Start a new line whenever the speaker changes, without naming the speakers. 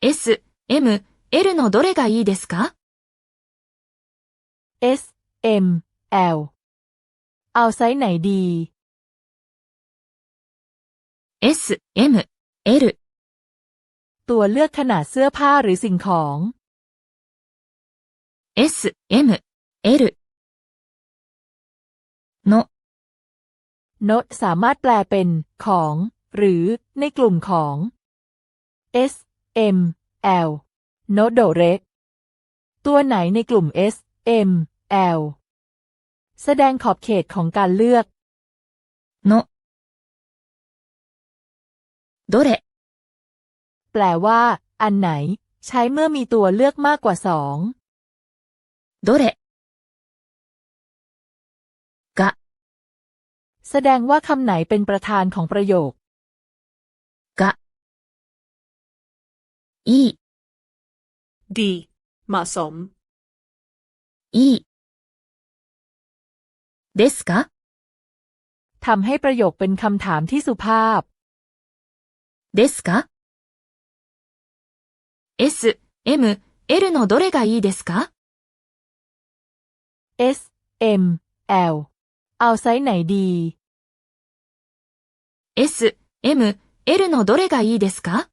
S、M、L のどれがいいですか
S M L เอาไซส์ไหนดี
?S、M、L、
ตัวเลือกขนาดเสื้อผ้าหรือสิ่งของ
S、M、L の
โนตสามารถแปลเป็น ของ หรือ ในกลุ่มของ S M L โนโดเรกตัวไหนในกลุ่ม S M L แสดงขอบเขตของการเลือก
โนโดเร
แปลว่า อันไหน ใช้เมื่อมีตัวเลือกมากกว่าสอง
โดเรกะ
แสดงว่าคำไหนเป็นประธานของประโยค
いい
ดีเหมาะสม
いいですか
ทำให้ประโยคเป็นคำถามที่สุภาพ
ですか S、M、L のどれがいいですか
S M L เอาไซส์ไหนดี
S、M、L のどれがいいですか